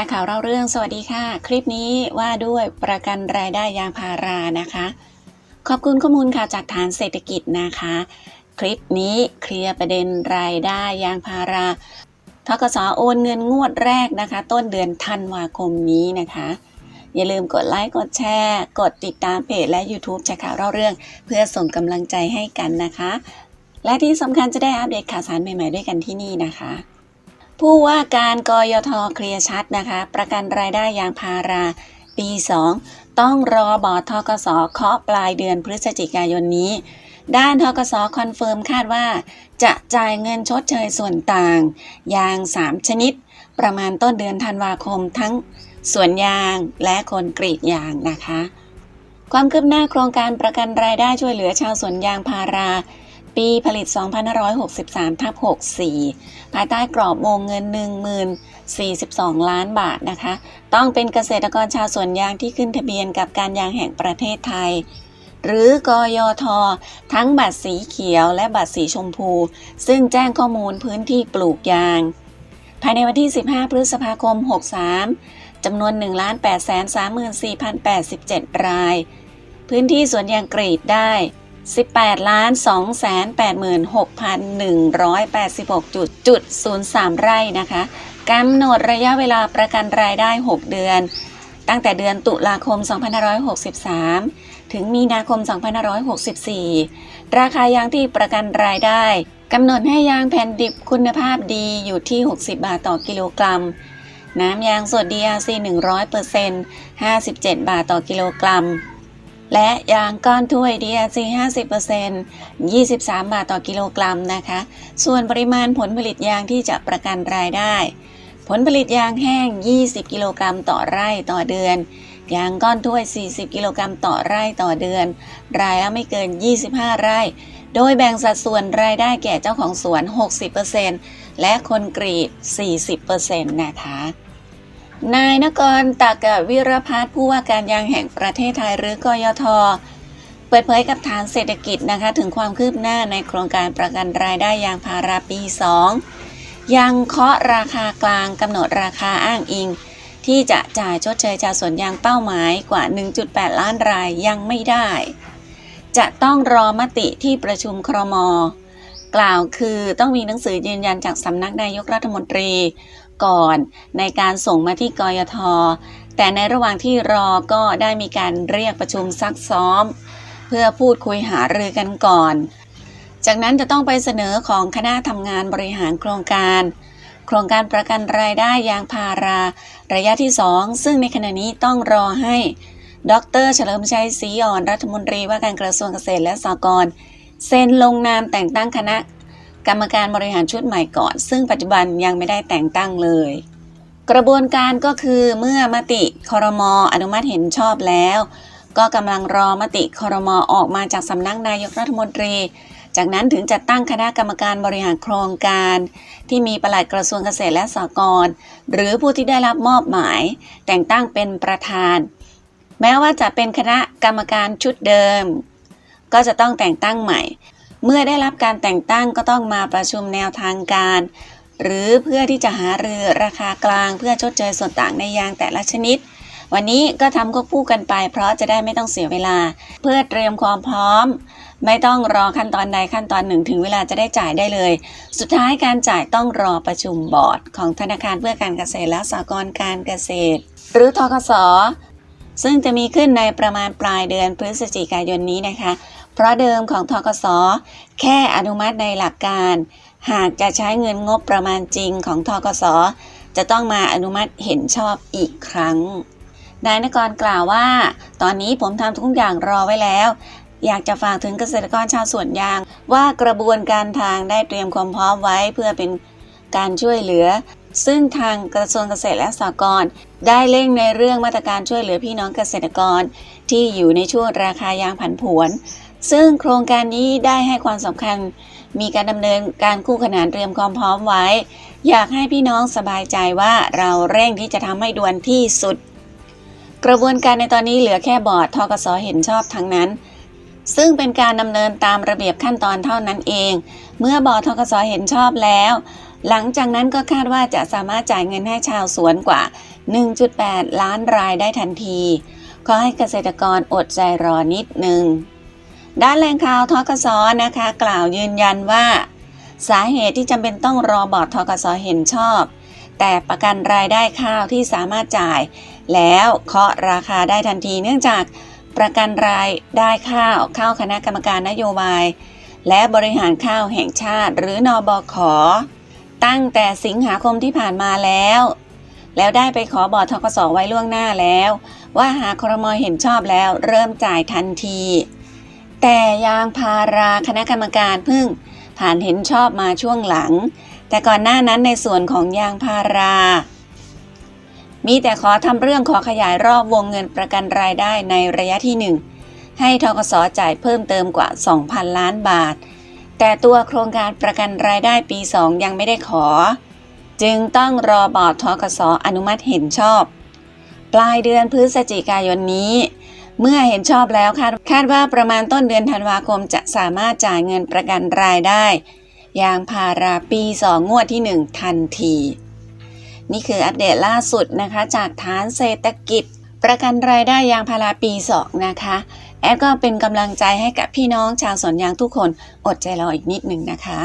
จากข่าวเล่าเรื่องสวัสดีค่ะ คลิปนี้ว่าด้วยประกันรายได้ยางพารานะคะ ขอบคุณข้อมูลค่ะจากฐานเศรษฐกิจนะคะ คลิปนี้เคลียร์ประเด็นรายได้ยางพาราทกสโอนเงินงวดแรกนะคะ ต้นเดือนธันวาคมนี้นะคะ อย่าลืมกดไลค์กดแชร์ กดติดตามเพจและ YouTube จากข่าวเล่าเรื่อง เพื่อส่งกำลังใจให้กันนะคะ และที่สำคัญจะได้อัปเดตข่าวสารใหม่ ๆ ด้วยกันที่นี่นะคะ ผู้ว่าการกยทเคลียร์ชัดนะคะ ประกันรายได้ยางพาราปี 2 ต้องรอบอทกสเคาะปลายเดือนพฤศจิกายนนี้ ด้านทกสคอนเฟิร์มคาดว่า จะจ่ายเงินชดเชยส่วนต่าง ยาง 3 ชนิด ประมาณต้นเดือนธันวาคมทั้งสวนยางและคนกรีดยางนะคะ ความคืบหน้าโครงการประกันรายได้ช่วยเหลือชาวสวนยางพารา ปีผลิต 2563ทับ64 ภายใต้กรอบวงเงิน 10,042 ล้านบาทนะคะ ต้องเป็นเกษตรกรชาวสวนยางที่ขึ้นทะเบียนกับการยางแห่งประเทศไทย หรือกยท ทั้งบัตรสีเขียวและบัตรสีชมพู ซึ่งแจ้งข้อมูลพื้นที่ปลูกยาง ภายในวันที่ 15 พฤษภาคม 63 จำนวน 1,834,087 ราย พื้นที่สวนยางกรีดได้ 18ล้าน2 8 6 186จุดจุด03 ไร่นะคะกำหนดระยะเวลาประกันรายได้ 6 เดือน ตั้งแต่เดือนตุลาคม 2563 ถึงมีนาคม 2564 ราคายางที่ประกันรายได้กำหนดให้ยางแผ่นดิบคุณภาพดีอยู่ที่ 60 บาทต่อกิโลกรัม น้ำยางสด DRC 100% 57 บาทต่อกิโลกรัม และยางก้อนถ้วย DRC 50% 23 บาทต่อกิโลกรัมนะคะ ส่วนปริมาณผลผลิตยางที่จะประกันรายได้ ผลผลิตยางแห้ง 20 กิโลกรัมต่อไร่ต่อเดือน ยางก้อนถ้วย 40 กิโลกรัมต่อไร่ต่อเดือน รายละไม่เกิน 25 ไร่ โดยแบ่งสัดส่วนรายได้แก่เจ้าของสวน 60%และคนกรีด 40%นะคะ นายนกรตากวิรพัฒน์ผู้ว่าการยางแห่งประเทศไทยหรือกยท เปิดเผยกับฐานเศรษฐกิจนะคะถึงความคืบหน้าในโครงการประกันรายได้ยางพาราปี 2 ยังเคาะราคากลางกำหนดราคาอ้างอิง ที่จะจ่ายชดเชยชาวสวนยางเป้าหมายกว่า 1.8 ล้านรายยังไม่ได้ จะต้องรอมติที่ประชุมครม กล่าวคือต้องมีหนังสือยืนยันจากสำนักนายกรัฐมนตรี ก่อนในการส่งมาที่กยท แต่ในระหว่างที่รอก็ได้มีการเรียกประชุมซักซ้อม เพื่อพูดคุยหารือกันก่อน จากนั้นจะต้องไปเสนอของคณะทำงานบริหารโครงการ โครงการประกันรายได้ยางพารา ระยะที่ 2 ซึ่งในขณะนี้ต้องรอให้ ดร เฉลิมชัยศรีอ่อนรัฐมนตรีว่าการกระทรวงเกษตรและสหกรณ์ เซ็นลงนามแต่งตั้งคณะกรรมการบริหารชุดใหม่ก่อน ซึ่งปัจจุบันยังไม่ได้แต่งตั้งเลย กระบวนการก็คือเมื่อมติคอรมออนุมัติเห็นชอบแล้ว ก็กำลังรอมติคอรมอออกมาจากสำนักนายกรัฐมนตรี จากนั้นถึงจะตั้งคณะกรรมการบริหารโครงการ ที่มีปลัดกระทรวงเกษตรและสหกรณ์หรือผู้ที่ได้รับมอบหมาย แต่งตั้งเป็นประธาน แม้ว่าจะเป็นคณะกรรมการชุดเดิม ก็จะต้องแต่งตั้งใหม่ เมื่อได้รับการแต่งตั้งก็ต้องมาประชุมแนวทางการ หรือเพื่อที่จะหารือราคากลางเพื่อชดเชยส่วนต่างในยางแต่ละชนิด วันนี้ก็ทำควบคู่กันไป เพราะจะได้ไม่ต้องเสียเวลา เพื่อเตรียมความพร้อม ไม่ต้องรอขั้นตอนใดขั้นตอนหนึ่งถึงเวลาจะได้จ่ายได้เลย สุดท้ายการจ่ายต้องรอประชุมบอร์ด ของธนาคารเพื่อการเกษตรและสหกรณ์การเกษตร หรือทกสซึ่งจะมีขึ้นในประมาณปลายเดือนพฤศจิกายนนี้นะคะ เพราะเดิมของทกสแค่อนุมัติในหลักการ หากจะใช้เงินงบประมาณจริงของทกสจะต้องมาอนุมัติเห็นชอบอีกครั้ง นายนกรกล่าวว่า ตอนนี้ผมทำทุกอย่างรอไว้แล้ว อยากจะฝากถึงเกษตรกรชาวสวนยาง ว่ากระบวนการทางได้เตรียมความพร้อมไว้เพื่อเป็นการช่วยเหลือ ซึ่งทางกระทรวงเกษตรและสหกรณ์ได้เร่งในเรื่องมาตรการช่วยเหลือพี่น้องเกษตรกร ที่อยู่ในช่วงราคายางผันผวน ซึ่งโครงการนี้ได้ให้ความสำคัญมีการดำเนินการคู่ขนานเตรียมความพร้อมไว้ อยากให้พี่น้องสบายใจว่าเราเร่งที่จะทำให้ด่วนที่สุด กระบวนการในตอนนี้เหลือแค่บอร์ดทกสเห็นชอบทั้งนั้น ซึ่งเป็นการดำเนินตามระเบียบขั้นตอนเท่านั้นเอง เมื่อบอร์ดทกสเห็นชอบแล้ว หลังจากนั้นก็คาดว่าจะสามารถจ่ายเงินให้ชาวสวนกว่า 1.8 ล้านรายได้ทันที ขอให้เกษตรกรอดใจรอนิดหนึ่ง ด้านแหล่งข่าวทกสนะคะ กล่าวยืนยันว่า สาเหตุที่จำเป็นต้องรอบอร์ดทกสเห็นชอบ แต่ประกันรายได้ข้าวที่สามารถจ่าย แล้วเคาะราคาได้ทันทีเนื่องจากประกันรายได้ข้าวเข้าคณะกรรมการนโยบาย และบริหารข้าวแห่งชาติ หรือนอบอขอตั้งแต่สิงหาคมที่ผ่านมาแล้ว แล้วได้ไปขอบอร์ดทกสไว้ล่วงหน้าแล้ว ว่าหากครมเห็นชอบแล้วเริ่มจ่ายทันที แต่ยางพาราคณะกรรมการเพิ่งผ่านเห็นชอบมาช่วงหลัง แต่ก่อนหน้านั้นในส่วนของยางพารา มีแต่ขอทำเรื่องขอขยายรอบวงเงินประกันรายได้ในระยะที่ 1 ให้ทกสจ่ายเพิ่มเติมกว่า 2,000 ล้านบาท แต่ตัวโครงการประกันรายได้ปี 2 ยังไม่ได้ขอ จึงต้องรอบอร์ดทกสอนุมัติเห็นชอบ ปลายเดือนพฤศจิกายนนี้ เมื่อเห็นชอบแล้วคาดคาดว่าประมาณต้นเดือนธันวาคมจะสามารถจ่ายเงินประกันรายได้ยางพาราปี 2 งวดที่ 1 ทันที นี่คืออัปเดตล่าสุดนะคะ จากฐานเศรษฐกิจ ประกันรายได้ยางพาราปี 2 นะคะ แอดก็เป็นกำลังใจให้กับพี่น้องชาวสวนยางทุกคนอดใจรออีกนิดหนึ่งนะคะ